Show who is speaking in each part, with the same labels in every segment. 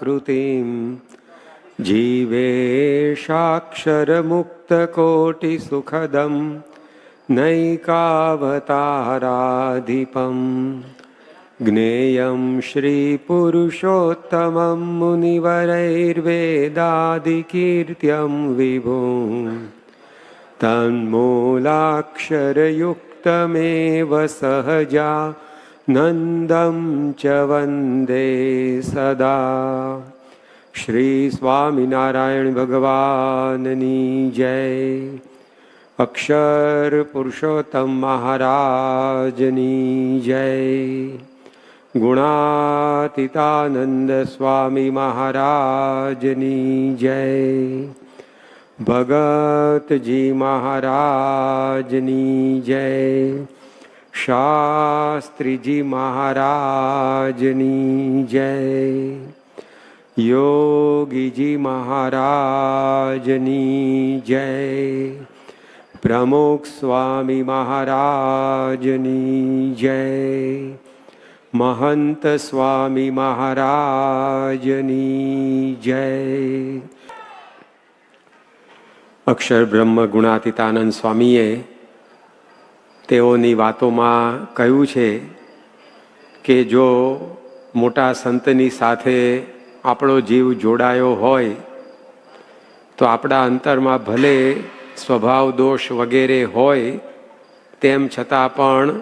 Speaker 1: कृतिं जीवेशाक्षरमुक्तकोटिसुखदं नैकावताराधिपम् ज्ञेयं श्रीपुरुषोत्तमं मुनिवरैर्वेदादिकीर्त्यं विभुं तन्मूलाक्षरयुक्तमेव सहजा नन्दं च वन्दे सदा શ્રી સ્વામિનારાયણ ભગવાનની જય અક્ષર પુરુષોત્તમ મહારાજની જય ગુણાતીતાનંદ સ્વામી મહારાજની જય ભગતજી મહારાજની જય શાસ્ત્રીજી મહારાજની જય. યોગીજી મહારાજની જય. પ્રમુખ સ્વામી મહારાજની જય. મહંત સ્વામી મહારાજની જય. અક્ષર બ્રહ્મ ગુણાતીતાનંદ સ્વામીએ તેઓની વાતોમાં કહ્યું છે કે જો મોટા સંતની સાથે આપણો જીવ જોડાયો હોય, તો આપણા અંતરમાં ભલે સ્વભાવ દોષ વગેરે હોય, તેમ છતાં પણ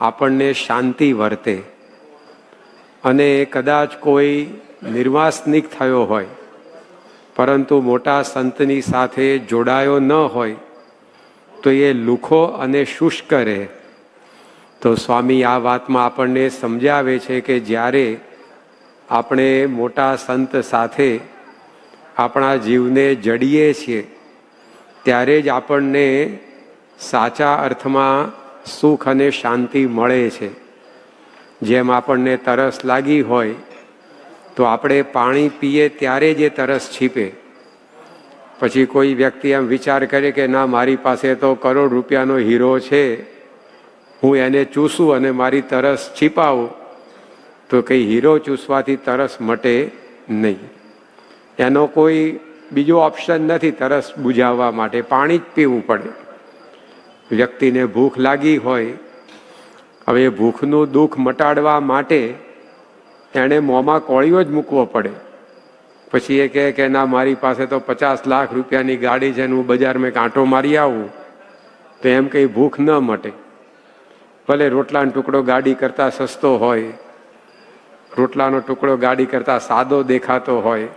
Speaker 1: આપણને શાંતિ વર્તે અને કદાચ કોઈ નિર્વાસનિક થયો હોય, પરંતુ મોટા સંતની સાથે જોડાયો ન હોય તો એ લુખો અને શુષ્ક રહે. તો સ્વામી આ વાતમાં આપણને સમજાવે છે કે જ્યારે આપણે મોટા સંત સાથે આપણા જીવને જડીએ છીએ, ત્યારે જ આપણને સાચા અર્થમાં સુખ અને શાંતિ મળે છે. જેમ આપણને તરસ લાગી હોય, તો આપણે પાણી પીએ ત્યારે જ એ તરસ છીપે. પછી કોઈ વ્યક્તિ એમ વિચાર કરે કે ના, મારી પાસે તો કરોડ રૂપિયાનો હીરો છે, હું એને ચૂસું અને મારી તરસ છીપાવું, તો કંઈ હીરો ચૂસવાથી તરસ મટે નહીં. એનો કોઈ બીજો ઓપ્શન નથી તરસ બુજાવવા માટે, પાણી જ પીવું પડે. વ્યક્તિને ભૂખ લાગી હોય, હવે ભૂખનું દુઃખ મટાડવા માટે એણે મોંમાં કોળીઓ જ મૂકવો પડે. પછી એ કહે કે, ના, મારી પાસે તો પચાસ લાખ રૂપિયાની ગાડી છે ને હું બજારમાં કાંટો મારી આવું. તો એમ કંઈ ભૂખ ન મટે. ભલે રોટલાનો ટુકડો ગાડી કરતાં સસ્તો હોય, રોટલાનો ટુકડો ગાડી કરતાં સાદો દેખાતો હોય,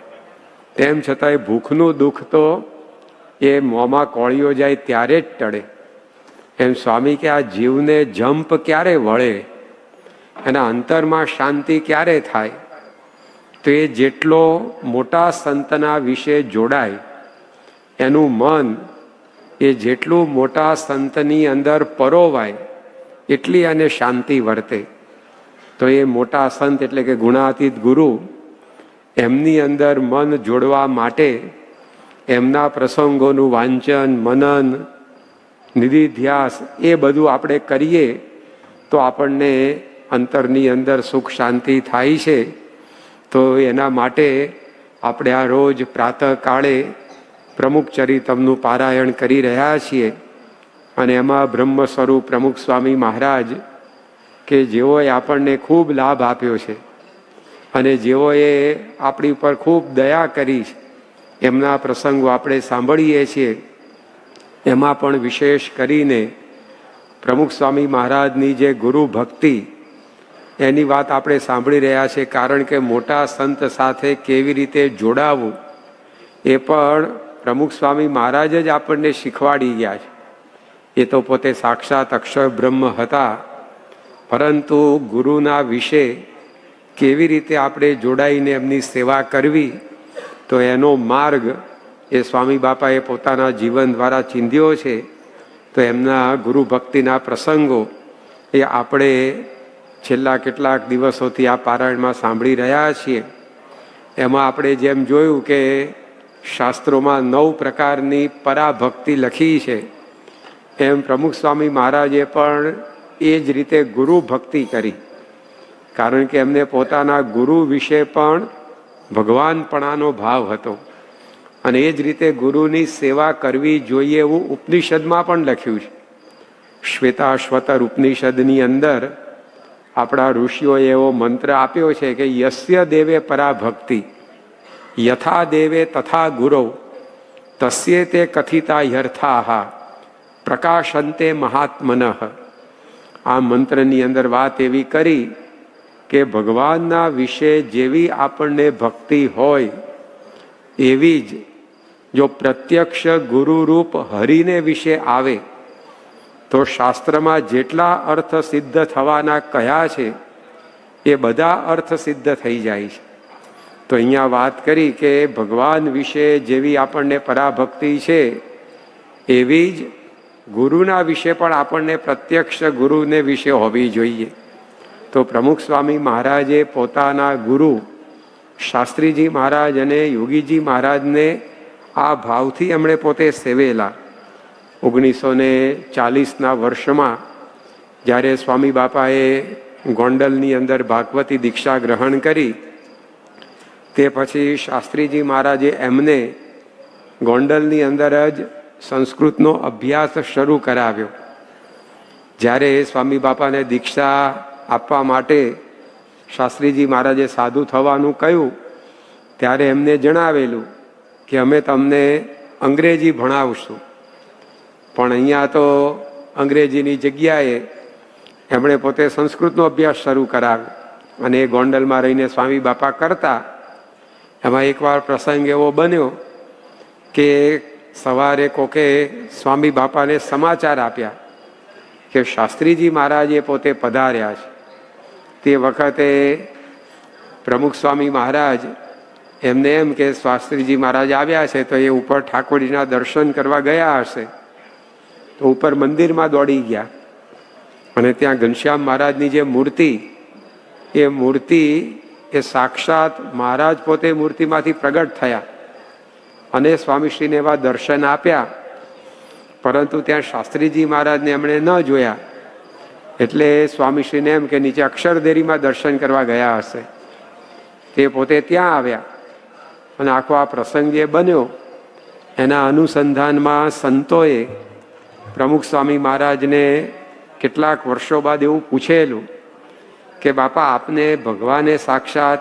Speaker 1: તેમ છતાંય ભૂખનું દુઃખ તો એ મોંમાં કોળીઓ જાય ત્યારે જ ટળે. એમ સ્વામી કે, આ જીવને જંપ ક્યારે વળે? એના અંતરમાં શાંતિ ક્યારે થાય? તો એ જેટલો મોટા સંતના વિશે જોડાય, એનું મન એ જેટલું મોટા સંતની અંદર પરોવાય, એટલી અને શાંતિ વર્તે. તો એ મોટા સંત એટલે કે ગુણાતીત ગુરુ, એમની અંદર મન જોડવા માટે એમના પ્રસંગોનું વાંચન, મનન, નિધિધ્યાસ એ બધું આપણે કરીએ તો આપણને અંતરની અંદર સુખ શાંતિ થાય છે. તો એના માટે આપણે આ રોજ પ્રાતઃકાળે પ્રમુખ ચરિતમનું પારાયણ કરી રહ્યા છીએ અને એમાં બ્રહ્મ સ્વરૂપ પ્રમુખ સ્વામી મહારાજ કે જેઓએ આપણને ખૂબ લાભ આપ્યો છે અને જેઓએ આપણી ઉપર ખૂબ દયા કરી એમના પ્રસંગો આપણે સાંભળીએ છીએ. એમાં પણ વિશેષ કરીને પ્રમુખ સ્વામી મહારાજની જે ગુરુ ભક્તિ એની વાત આપણે સાંભળી રહ્યા છે કારણ કે મોટા સંત સાથે કેવી રીતે જોડાવું એ પણ પ્રમુખ સ્વામી મહારાજ જ આપણને શીખવાડી ગયા છે. એ તો પોતે સાક્ષાત અક્ષર બ્રહ્મ હતા. પરંતુ ગુરુના વિશે કેવી રીતે આપણે જોડાઈને એમની સેવા કરવી, તો એનો માર્ગ એ સ્વામી બાપાએ પોતાના જીવન દ્વારા ચીંધ્યો છે. તો એમના ગુરુ ભક્તિના પ્રસંગો એ આપણે છેલ્લા કેટલાક દિવસોથી આ પારાયણમાં સાંભળી રહ્યા છીએ. એમાં આપણે જેમ જોયું કે શાસ્ત્રોમાં નવ પ્રકારની પરાભક્તિ લખી છે. એમ પ્રમુખ સ્વામી મહારાજે પણ એ જ રીતે ગુરુ ભક્તિ કરી. કારણ કે એમને પોતાના ગુરુ વિશે પણ ભગવાનપણાનો ભાવ હતો. અને એ જ રીતે ગુરુની સેવા કરવી જોઈએ એવું ઉપનિષદમાં પણ લખ્યું છે. શ્વેતાશ્વતર ઉપનિષદની અંદર આપણા ઋષિઓએ એવો મંત્ર આપ્યો છે કે યસ્ય દેવે પરાભક્તિ, યથા દેવે તથા ગુરવ તસ્યે તે કથિતા યર્થાહ પ્રકાશંતે મહાત્મન. આ મંત્રની અંદર વાત એવી કરી કે ભગવાનના વિશે જેવી આપણને ભક્તિ હોય, એવી જ જો પ્રત્યક્ષ ગુરુરૂપ હરિને વિશે આવે તો શાસ્ત્રમાં જેટલા અર્થ સિદ્ધ થવાના કયા છે, એ બધા અર્થ સિદ્ધ થઈ જાય છે. તો અહીંયા વાત કરી કે ભગવાન વિશે જેવી આપણને પરાભક્તિ છે, એવી જ ગુરુના વિશે પણ આપણને પ્રત્યક્ષ ગુરુને વિશે હોવી જોઈએ. તો પ્રમુખ સ્વામી મહારાજે પોતાના ગુરુ શાસ્ત્રીજી મહારાજ અને યોગીજી મહારાજને આ ભાવથી એમણે પોતે સેવેલા. ઓગણીસો ને ચાલીસના વર્ષમાં જ્યારે સ્વામી બાપાએ ગોંડલની અંદર ભાગવતી દીક્ષા ગ્રહણ કરી, તે પછી શાસ્ત્રીજી મહારાજે એમને ગોંડલની અંદર જ સંસ્કૃતનો અભ્યાસ શરૂ કરાવ્યો. જ્યારે સ્વામી બાપાને દીક્ષા આપવા માટે શાસ્ત્રીજી મહારાજે સાધુ થવાનું કહ્યું, ત્યારે એમને જણાવેલું કે અમે તમને અંગ્રેજી ભણાવશું. પણ અહીંયા તો અંગ્રેજીની જગ્યાએ એમણે પોતે સંસ્કૃતનો અભ્યાસ શરૂ કરાવ્યો. અને એ ગોંડલમાં રહીને સ્વામી બાપા કરતા એમાં એકવાર પ્રસંગ એવો બન્યો કે સવારે કોકે સ્વામી બાપાને સમાચાર આપ્યા કે શાસ્ત્રીજી મહારાજે પોતે પધાર્યા છે. તે વખતે પ્રમુખ સ્વામી મહારાજ એમને એમ કે, શાસ્ત્રીજી મહારાજ આવ્યા છે તો એ ઉપર ઠાકોરજીના દર્શન કરવા ગયા હશે. તો ઉપર મંદિરમાં દોડી ગયા. અને ત્યાં ઘનશ્યામ મહારાજની જે મૂર્તિ, એ મૂર્તિ, એ સાક્ષાત મહારાજ પોતે મૂર્તિમાંથી પ્રગટ થયા. અને સ્વામીશ્રીને એવા દર્શન આપ્યા. પરંતુ ત્યાં શાસ્ત્રીજી મહારાજને એમણે ન જોયા. એટલે સ્વામીશ્રીને એમ કે નીચે અક્ષરદેરીમાં દર્શન કરવા ગયા હશે. તે પોતે ત્યાં આવ્યા. અને આખો આ પ્રસંગ જે બન્યો, એના અનુસંધાનમાં સંતોએ પ્રમુખ સ્વામી મહારાજને કેટલાક વર્ષો બાદ એવું પૂછેલું કે, બાપા, આપને ભગવાને સાક્ષાત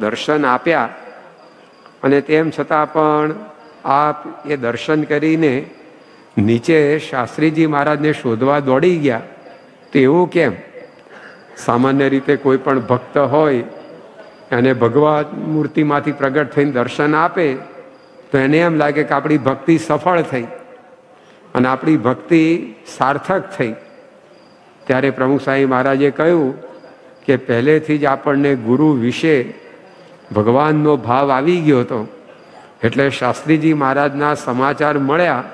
Speaker 1: દર્શન આપ્યા અને તેમ છતાં પણ આપ એ દર્શન કરીને નીચે શાસ્ત્રીજી મહારાજને શોધવા દોડી ગયા. તો એવું કેમ? સામાન્ય રીતે કોઈ પણ ભક્ત હોય અને ભગવાન મૂર્તિમાંથી પ્રગટ થઈને દર્શન આપે, તો એને એમ લાગે કે આપણી ભક્તિ સફળ થઈ. અને આપણી ભક્તિ સાર્થક થઈ. ત્યારે પ્રમુખ સાંઈ મહારાજે કહ્યું કે પહેલેથી જ આપણને ગુરુ વિશે ભગવાનનો ભાવ આવી ગયો હતો. એટલે શાસ્ત્રીજી મહારાજના સમાચાર મળ્યા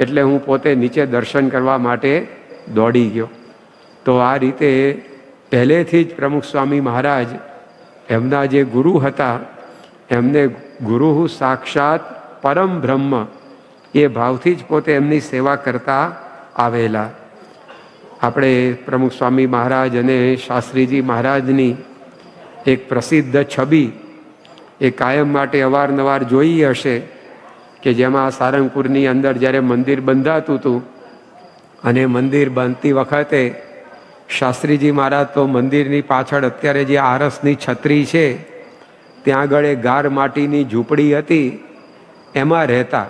Speaker 1: એટલે હું પોતે નીચે દર્શન કરવા માટે દોડી ગયો. તો આ રીતે પહેલેથી જ પ્રમુખ સ્વામી મહારાજ એમના જે ગુરુ હતા, એમને ગુરુ સાક્ષાત પરમ બ્રહ્મ એ ભાવથી જ પોતે એમની સેવા કરતા આવેલા. આપણે પ્રમુખ સ્વામી મહારાજ અને શાસ્ત્રીજી મહારાજની એક પ્રસિદ્ધ છબી એ કાયમ માટે અવારનવાર જોઈ હશે કે જેમાં સારંગપુરની અંદર જ્યારે મંદિર બંધાતું હતું અને મંદિર બાંધતી વખતે શાસ્ત્રીજી મહારાજ તો મંદિરની પાછળ અત્યારે જે આરસની છત્રી છે, ત્યાં આગળ એ ગાર માટીની ઝૂંપડી હતી, એમાં રહેતા.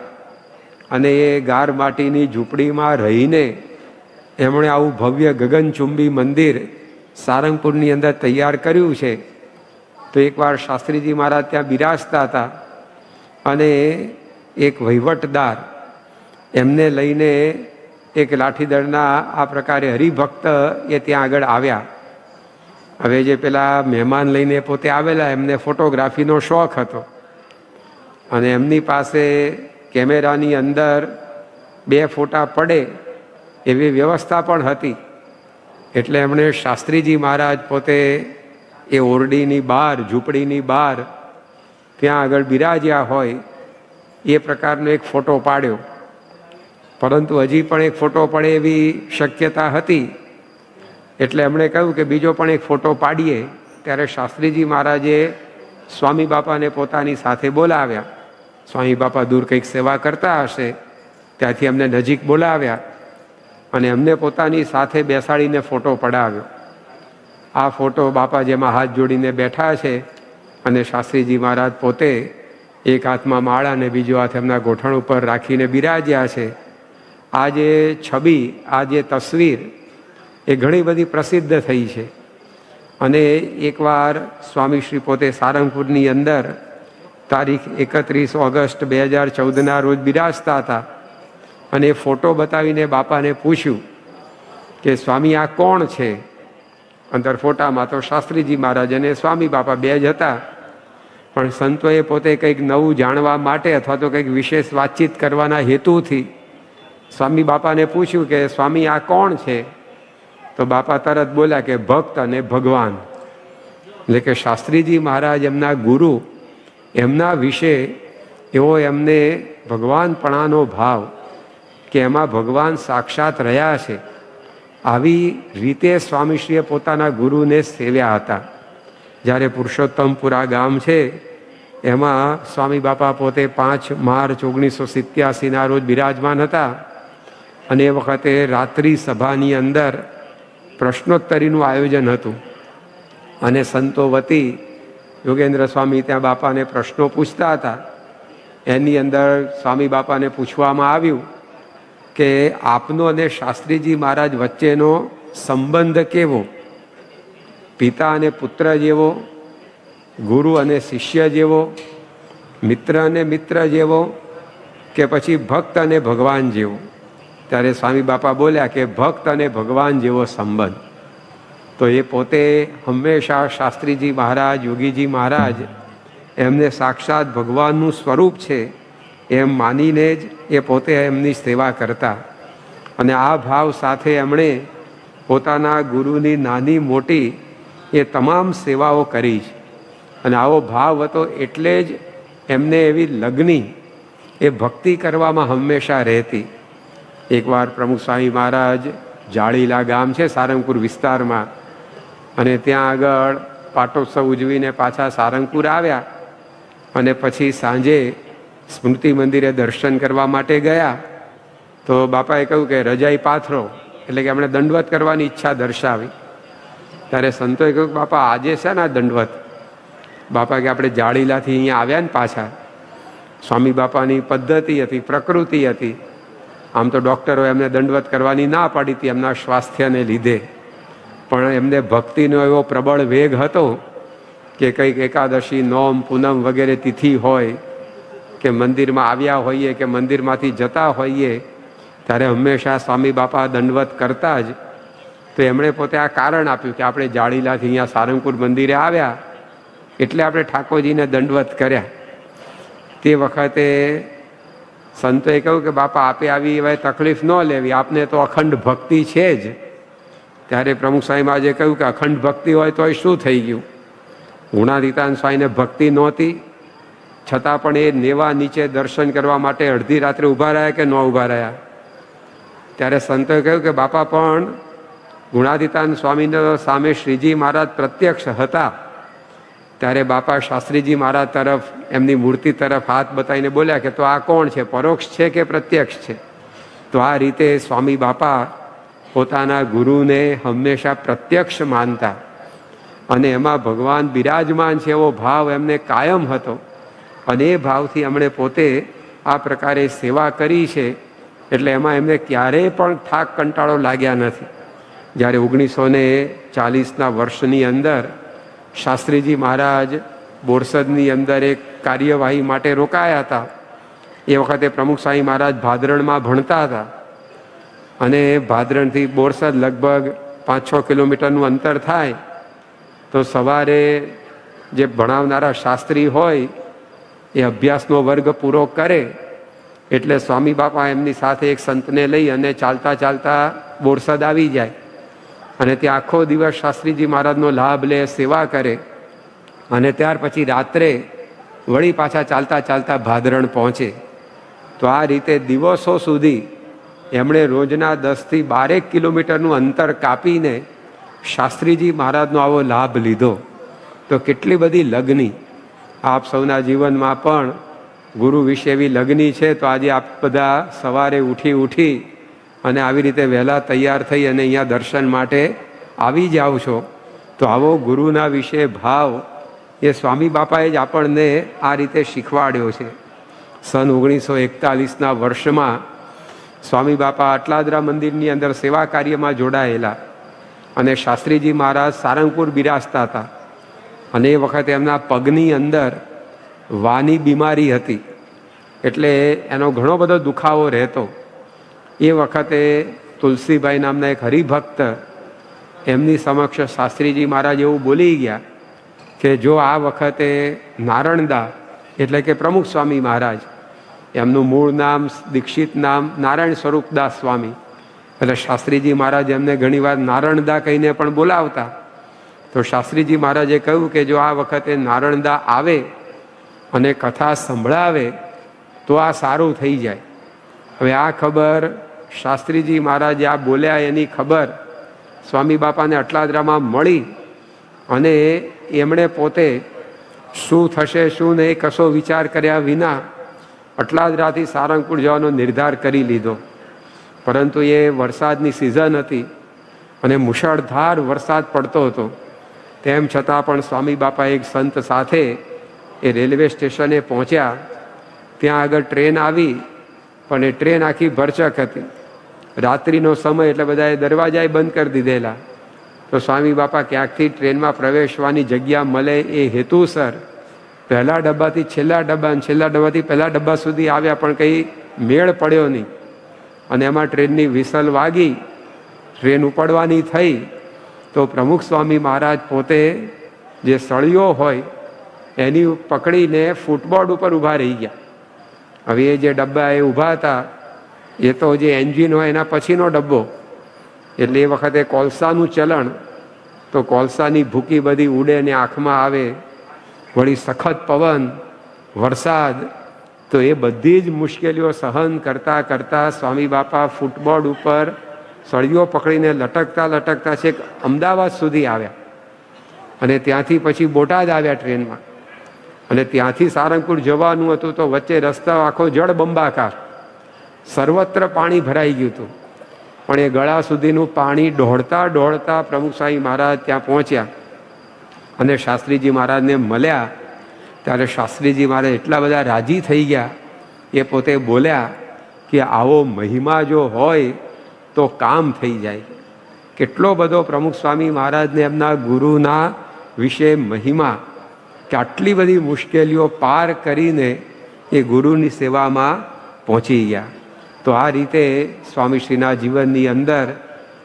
Speaker 1: અને એ ગાર માટીની ઝૂંપડીમાં રહીને એમણે આવું ભવ્ય ગગનચુંબી મંદિર સારંગપુરની અંદર તૈયાર કર્યું છે. તો એકવાર શાસ્ત્રીજી મહારાજ ત્યાં બિરાજતા હતા અને એક વહીવટદાર એમને લઈને એક લાઠીદળના આ પ્રકારે હરિભક્ત એ ત્યાં આગળ આવ્યા. હવે જે પેલા મહેમાન લઈને પોતે આવેલા એમને ફોટોગ્રાફીનો શોખ હતો. અને એમની પાસે કેમેરાની અંદર બે ફોટા પડે એવી વ્યવસ્થા પણ હતી. એટલે એમણે શાસ્ત્રીજી મહારાજ પોતે એ ઓરડીની બહાર ઝૂંપડીની બહાર ત્યાં આગળ બિરાજ્યા હોય, એ પ્રકારનો એક ફોટો પાડ્યો. પરંતુ હજી પણ એક ફોટો પડે એવી શક્યતા હતી. એટલે એમણે કહ્યું કે બીજો પણ એક ફોટો પાડીએ. ત્યારે શાસ્ત્રીજી મહારાજે સ્વામી બાપાને પોતાની સાથે બોલાવ્યા. સ્વામી બાપા દૂર કંઈક સેવા કરતા હશે, ત્યાંથી અમને નજીક બોલાવ્યા અને અમને પોતાની સાથે બેસાડીને ફોટો પડાવ્યો. આ ફોટો બાપા જેમાં હાથ જોડીને બેઠા છે અને શાસ્ત્રીજી મહારાજ પોતે એક હાથમાં માળા અને બીજો હાથ એમના ગોઠણ ઉપર રાખીને બિરાજ્યા છે. આ જે છબી, આ જે તસવીર એ ઘણી બધી પ્રસિદ્ધ થઈ છે. અને એકવાર સ્વામી શ્રી પોતે સારંગપુરની અંદર તારીખ એકત્રીસ ઓગસ્ટ બે હજાર ચૌદના રોજ બિરાજતા હતા. અને ફોટો બતાવીને બાપાને પૂછ્યું કે, સ્વામી, આ કોણ છે? અંદર ફોટામાં તો શાસ્ત્રીજી મહારાજ અને સ્વામી બાપા બે જ હતા. પણ સંતોએ પોતે કંઈક નવું જાણવા માટે અથવા તો કંઈક વિશેષ વાતચીત કરવાના હેતુથી સ્વામી બાપાને પૂછ્યું કે, સ્વામી, આ કોણ છે? તો બાપા તરત બોલ્યા કે, ભક્ત અને ભગવાન. એટલે કે શાસ્ત્રીજી મહારાજ એમના ગુરુ એમના વિશે એવો એમને ભગવાનપણાનો ભાવ કે એમાં ભગવાન સાક્ષાત રહ્યા છે, આવી રીતે સ્વામીશ્રીએ પોતાના ગુરુને સેવ્યા હતા. જ્યારે પુરુષોત્તમપુરા ગામ છે, એમાં સ્વામી બાપા પોતે પાંચ માર્ચ ઓગણીસો સિત્યાસીના રોજ બિરાજમાન હતા અને એ વખતે રાત્રિ સભાની અંદર પ્રશ્નોત્તરીનું આયોજન હતું. અને સંતો વતી યોગેન્દ્ર સ્વામી ત્યાં બાપાને પ્રશ્નો પૂછતા હતા. એની અંદર સ્વામી બાપાને પૂછવામાં આવ્યું કે આપનો અને શાસ્ત્રીજી મહારાજ વચ્ચેનો સંબંધ કેવો? પિતા અને પુત્ર જેવો, ગુરુ અને શિષ્ય જેવો, મિત્ર અને મિત્ર જેવો કે પછી ભક્ત અને ભગવાન જેવો? ત્યારે સ્વામી બાપા બોલ્યા કે ભક્ત અને ભગવાન જેવો સંબંધ. તો એ પોતે હંમેશા શાસ્ત્રીજી મહારાજ, યોગીજી મહારાજ, એમને સાક્ષાત ભગવાનનું સ્વરૂપ છે એમ માનીને જ એ પોતે એમની સેવા કરતા. અને આ ભાવ સાથે એમણે પોતાના ગુરુની નાની મોટી એ તમામ સેવાઓ કરી છે. અને આવો ભાવ હતો એટલે જ એમને એવી લગ્ની એ ભક્તિ કરવામાં હંમેશા રહેતી. એકવાર પ્રમુખ સ્વામી મહારાજ જાળીલા ગામ છે સારંગપુર વિસ્તારમાં અને ત્યાં આગળ પાટોત્સવ ઉજવીને પાછા સારંગપુર આવ્યા અને પછી સાંજે સ્મૃતિ મંદિરે દર્શન કરવા માટે ગયા. તો બાપાએ કહ્યું કે રજાઈ પાથરો, એટલે કે એમણે દંડવત કરવાની ઈચ્છા દર્શાવી. ત્યારે સંતોએ કહ્યું, બાપા, આજે છે ને દંડવત? બાપા કે, આપણે જાળીલાથી અહીંયા આવ્યા ને પાછા. સ્વામી બાપાની પદ્ધતિ હતી, પ્રકૃતિ હતી. આમ તો ડૉક્ટરો એમને દંડવત કરવાની ના પાડી હતી, એમના સ્વાસ્થ્યને લીધે. પણ એમને ભક્તિનો એવો પ્રબળ વેગ હતો કે કંઈક એકાદશી, નોમ, પૂનમ વગેરે તિથિ હોય કે મંદિરમાં આવ્યા હોઈએ કે મંદિરમાંથી જતા હોઈએ, ત્યારે હંમેશા સ્વામી બાપા દંડવત કરતા જ તો એમણે પોતે આ કારણ આપ્યું કે આપણે જાળીલાથી અહીંયા સારંગપુર મંદિરે આવ્યા, એટલે આપણે ઠાકોરજીને દંડવત કર્યા. તે વખતે સંતોએ કહ્યું કે બાપા, આપે આવી હવે તકલીફ ન લેવી, આપને તો અખંડ ભક્તિ છે જ. ત્યારે પ્રમુખ સ્વામી આજે કહ્યું કે અખંડ ભક્તિ હોય તો શું થઈ ગયું? ગુણાતીતાન સ્વામીને ભક્તિ નહોતી. છતાં પણ એ નેવા નીચે દર્શન કરવા માટે અડધી રાત્રે ઊભા રહ્યા કે ન ઊભા રહ્યા? ત્યારે સંતોએ કહ્યું કે બાપા પણ ગુણાતીતાન સ્વામીને સામે શ્રીજી મહારાજ પ્રત્યક્ષ હતા. ત્યારે બાપા શાસ્ત્રીજી મહારાજ તરફ એમની મૂર્તિ તરફ હાથ બતાવીને બોલ્યા કે તો આ કોણ છે? પરોક્ષ છે કે પ્રત્યક્ષ છે? તો આ રીતે સ્વામી બાપા પોતાના ગુરુને હંમેશા પ્રત્યક્ષ માનતા. અને એમાં ભગવાન બિરાજમાન છે એવો ભાવ એમને કાયમ હતો. અને એ ભાવથી એમણે પોતે આ પ્રકારે સેવા કરી છે. એટલે એમાં એમને ક્યારેય પણ થાક કંટાળો લાગ્યા નથી. જ્યારે ઓગણીસો ને ચાલીસના વર્ષની અંદર શાસ્ત્રીજી મહારાજ બોરસદની અંદર એક કાર્યવાહી માટે રોકાયા હતા. એ વખતે પ્રમુખ સ્વામી મહારાજ ભાદરણમાં ભણતા હતા. અને ભાદરણથી બોરસદ લગભગ પાંચ છ કિલોમીટરનું અંતર થાય, તો સવારે જે ભણાવનારા શાસ્ત્રી હોય, એ અભ્યાસનો વર્ગ પૂરો કરે. એટલે સ્વામી બાપા એમની સાથે એક સંતને લઈ અને ચાલતા ચાલતા બોરસદ આવી જાય. અને ત્યાં આખો દિવસ શાસ્ત્રીજી મહારાજનો લાભ લે, સેવા કરે. અને ત્યાર પછી રાત્રે વળી પાછા ચાલતા ચાલતા ભાદરણ પહોંચે. તો આ રીતે દિવસો સુધી એમણે રોજના દસથી બારેક કિલોમીટરનું અંતર કાપીને શાસ્ત્રીજી મહારાજનો આવો લાભ લીધો. તો કેટલી બધી લગ્ની. આપ સૌના જીવનમાં પણ ગુરુ વિશે એવી લગ્ની છે, તો આજે આપ બધા સવારે ઉઠી ઉઠી અને આવી રીતે વહેલા તૈયાર થઈ અને અહીંયા દર્શન માટે આવી જાઓ છો. તો આવો ગુરુના વિશે ભાવ એ સ્વામી બાપાએ જ આપણને આ રીતે શીખવાડ્યો છે. સન ઓગણીસો એકતાલીસના વર્ષમાં સ્વામી બાપા અટલાદરા મંદિરની અંદર સેવા કાર્યમાં જોડાયેલા અને શાસ્ત્રીજી મહારાજ સારંગપુર બિરાજતા હતા. અને એ વખતે એમના પગની અંદર વાની બીમારી હતી. એટલે એનો ઘણો બધો દુખાવો રહેતો. એ વખતે તુલસીભાઈ નામના એક હરિભક્ત એમની સમક્ષ શાસ્ત્રીજી મહારાજ એવું બોલી ગયા કે જો આ વખતે નારણદા એટલે કે પ્રમુખ સ્વામી મહારાજ એમનું મૂળ નામ દીક્ષિત નામ નારાયણ સ્વરૂપદાસ સ્વામી. એટલે શાસ્ત્રીજી મહારાજ એમને ઘણીવાર નારણદા કહીને પણ બોલાવતા. તો શાસ્ત્રીજી મહારાજે કહ્યું કે જો આ વખતે નારણદા આવે અને કથા સંભળાવે, તો આ સારું થઈ જાય. હવે આ ખબર શાસ્ત્રીજી મહારાજે આ બોલ્યા એની ખબર સ્વામી બાપાને અટલાદરામાં મળી અને એમણે પોતે શું થશે, શું નહીં, કશો વિચાર કર્યા વિના અટલાદરાથી સારંગપુર જવાનો નિર્ધાર કરી લીધો. પરંતુ એ વરસાદની સિઝન હતી અને મુશળધાર વરસાદ પડતો હતો. તેમ છતાં પણ સ્વામી બાપા એક સંત સાથે એ રેલવે સ્ટેશને પહોંચ્યા. ત્યાં આગળ ટ્રેન આવી પણ એ ટ્રેન આખી ભરચક હતી. રાત્રિનો સમય એટલે બધાએ દરવાજાએ બંધ કરી દીધેલા. તો સ્વામી બાપા ક્યાંકથી ટ્રેનમાં પ્રવેશવાની જગ્યા મળે એ હેતુસર પહેલા ડબ્બાથી છેલ્લા ડબ્બા અને છેલ્લા ડબ્બાથી પહેલા ડબ્બા સુધી આવ્યા પણ કંઈ મેળ પડ્યો નહીં. અને એમાં ટ્રેનની વિસલ વાગી, ટ્રેન ઉપડવાની થઈ, તો પ્રમુખ સ્વામી મહારાજ પોતે જે સળિયો હોય, એની પકડીને ફૂટબોર્ડ ઉપર ઊભા રહી ગયા. હવે એ જે ડબ્બા એ ઊભા હતા, એ તો જે એન્જિન હોય એના પછીનો ડબ્બો. એટલે એ વખતે કોલસાનું ચલણ, તો કોલસાની ભૂકી બધી ઉડે ને આંખમાં આવે વળી સખત પવન, વરસાદ, તો એ બધી જ મુશ્કેલીઓ સહન કરતા કરતા સ્વામી બાપા ફૂટબોર્ડ ઉપર સળીઓ પકડીને લટકતા લટકતા છેક અમદાવાદ સુધી આવ્યા. અને ત્યાંથી પછી બોટાદ આવ્યા ટ્રેનમાં. અને ત્યાંથી સારંગપુર જવાનું હતું તો વચ્ચે રસ્તા આખો જળ બંબાકાર. સર્વત્ર પાણી ભરાઈ ગયું હતું. પણ એ ગળા સુધીનું પાણી દોડતા દોડતા પ્રમુખ સ્વામી મહારાજ ત્યાં પહોંચ્યા. અને શાસ્ત્રીજી મહારાજને મળ્યા, ત્યારે શાસ્ત્રીજી મહારાજ એટલા બધા રાજી થઈ ગયા, એ પોતે બોલ્યા કે આવો મહિમા જો હોય તો કામ થઈ જાય. કેટલો બધો પ્રમુખ સ્વામી મહારાજને એમના ગુરુના વિશે મહિમા, કે આટલી બધી મુશ્કેલીઓ પાર કરીને એ ગુરુની સેવામાં પહોંચી ગયા. તો આ રીતે સ્વામીશ્રીના જીવનની અંદર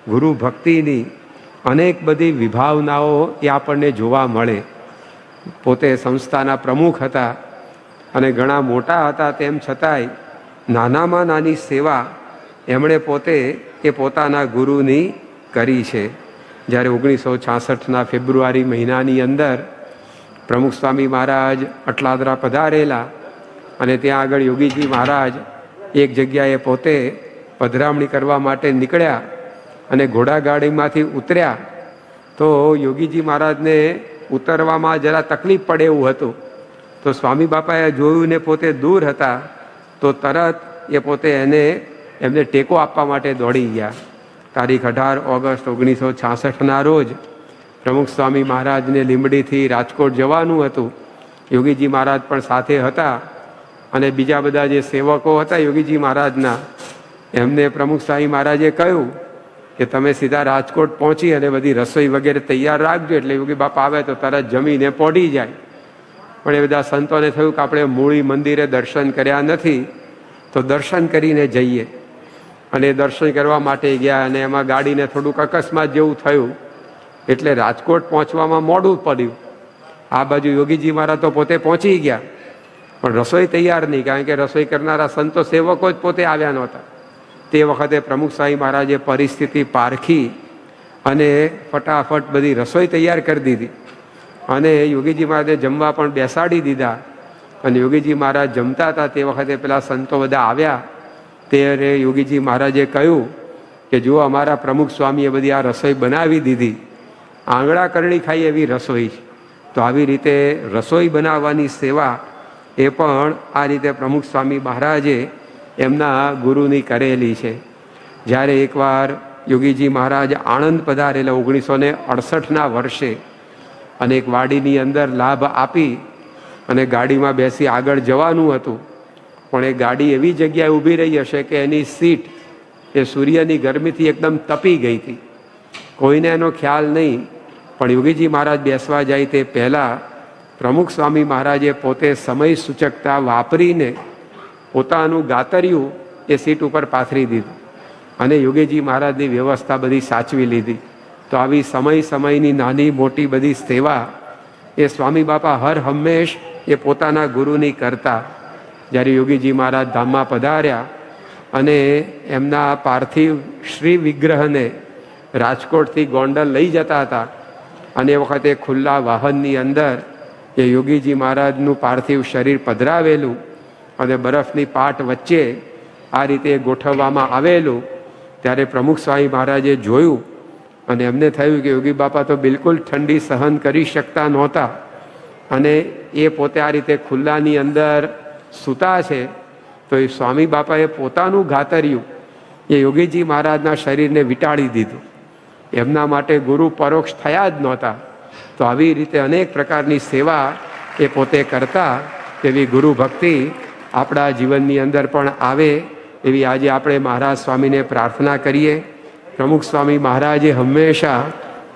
Speaker 1: ગુરુ ભક્તિની અનેક બધી વિભાવનાઓ એ આપણને જોવા મળે. પોતે સંસ્થાના પ્રમુખ હતા અને ઘણા મોટા હતા તેમ છતાંય નાનામાં નાની સેવા એમણે પોતે એ પોતાના ગુરુની કરી છે. જ્યારે ઓગણીસો છાસઠના ફેબ્રુઆરી મહિનાની અંદર પ્રમુખ સ્વામી મહારાજ અટલાદરા પધારેલા અને ત્યાં આગળ યોગીજી મહારાજ એક જગ્યાએ પોતે પધરામણી કરવા માટે નીકળ્યા. અને ઘોડાગાડીમાંથી ઉતર્યા તો યોગીજી મહારાજને ઉતરવામાં જરા તકલીફ પડે એવું હતું. તો સ્વામી બાપાએ જોયું ને પોતે દૂર હતા, તો તરત એ પોતે એને, એમને ટેકો આપવા માટે દોડી ગયા. તારીખ અઢાર ઓગસ્ટ ઓગણીસો છાસઠના રોજ પ્રમુખ સ્વામી મહારાજને લીંબડીથી રાજકોટ જવાનું હતું. યોગીજી મહારાજ પણ સાથે હતા અને બીજા બધા જે સેવકો હતા યોગીજી મહારાજના, એમને પ્રમુખ સ્વામી મહારાજે કહ્યું કે તમે સીધા રાજકોટ પહોંચી અને બધી રસોઈ વગેરે તૈયાર રાખજો. એટલે યોગી બાપ આવે તો તરત જમીને પોડી જાય. પણ એ બધા સંતોને થયું કે આપણે મૂળી મંદિરે દર્શન કર્યા નથી, તો દર્શન કરીને જઈએ. અને દર્શન કરવા માટે ગયા અને એમાં ગાડીને થોડુંક અકસ્માત જેવું થયું. એટલે રાજકોટ પહોંચવામાં મોડું પડ્યું. આ બાજુ યોગીજી મહારાજ તો પોતે પહોંચી ગયા. પણ રસોઈ તૈયાર નહીં, કારણ કે રસોઈ કરનારા સંતો સેવકો જ પોતે આવ્યા નહોતા. તે વખતે પ્રમુખ સ્વામી મહારાજે પરિસ્થિતિ પારખી અને ફટાફટ બધી રસોઈ તૈયાર કરી દીધી. અને યોગીજી મહારાજે જમવા પણ બેસાડી દીધા. અને યોગીજી મહારાજ જમતા હતા તે વખતે પેલા સંતો બધા આવ્યા. ત્યારે યોગીજી મહારાજે કહ્યું કે જો અમારા પ્રમુખ સ્વામીએ બધી આ રસોઈ બનાવી દીધી. આંગળા કરણી ખાઈ એવી રસોઈ તો આવી રીતે રસોઈ બનાવવાની સેવા એ પણ આ રીતે પ્રમુખ સ્વામી મહારાજે એમના ગુરુની કરેલી છે. જ્યારે એકવાર યોગીજી મહારાજ આણંદ પધારેલા ઓગણીસો ને અડસઠના વર્ષે અને એક વાડીની અંદર લાભ આપી અને ગાડીમાં બેસી આગળ જવાનું હતું, પણ એ ગાડી એવી જગ્યાએ ઊભી રહી હશે કે એની સીટ એ સૂર્યની ગરમીથી એકદમ તપી ગઈ હતી. કોઈને એનો ખ્યાલ નહીં, પણ યોગીજી મહારાજ બેસવા જાય તે પહેલાં પ્રમુખ સ્વામી મહારાજે પોતે સમય સૂચકતા વાપરીને પોતાનું ગાતરિયું એ સીટ ઉપર પાથરી દીધું. અને યોગીજી મહારાજની વ્યવસ્થા બધી સાચવી લીધી. તો આવી સમય સમયની નાની મોટી બધી સેવા એ સ્વામી બાપા હર હંમેશ એ પોતાના ગુરુની કરતા. જ્યારે યોગીજી મહારાજ ધામમાં પધાર્યા અને એમના પાર્થિવ શ્રી વિગ્રહને રાજકોટથી ગોંડલ લઈ જતા હતા. અને એ વખતે ખુલ્લા વાહનની અંદર એ યોગીજી મહારાજનું પાર્થિવ શરીર પધરાવેલું. અને બરફની પાટ વચ્ચે આ રીતે ગોઠવવામાં આવેલું, ત્યારે પ્રમુખ સ્વામી મહારાજે જોયું અને એમને થયું કે યોગી બાપા તો બિલકુલ ઠંડી સહન કરી શકતા નહોતા અને એ પોતે આ રીતે ખુલ્લાની અંદર સૂતા છે, તો એ સ્વામી બાપાએ પોતાનું ઘાતર્યું એ યોગીજી મહારાજના શરીરને વિટાળી દીધું. એમના માટે ગુરુ પરોક્ષ થયા જ નહોતા. તો આવી રીતે અનેક પ્રકારની સેવા એ પોતે કરતા તેવી ગુરુ ભક્તિ આપણા જીવનની અંદર પણ આવે એવી આજે આપણે મહારાજ સ્વામીને પ્રાર્થના કરીએ. પ્રમુખ સ્વામી મહારાજે હંમેશા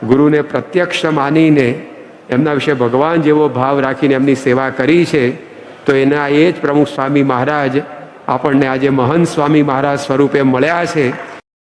Speaker 1: ગુરુને પ્રત્યક્ષ માનીને એમના વિશે ભગવાન જેવો ભાવ રાખીને એમની સેવા કરી છે. તો એના એ જ પ્રમુખ સ્વામી મહારાજ આપણને આજે મહંત સ્વામી મહારાજ સ્વરૂપે મળ્યા છે.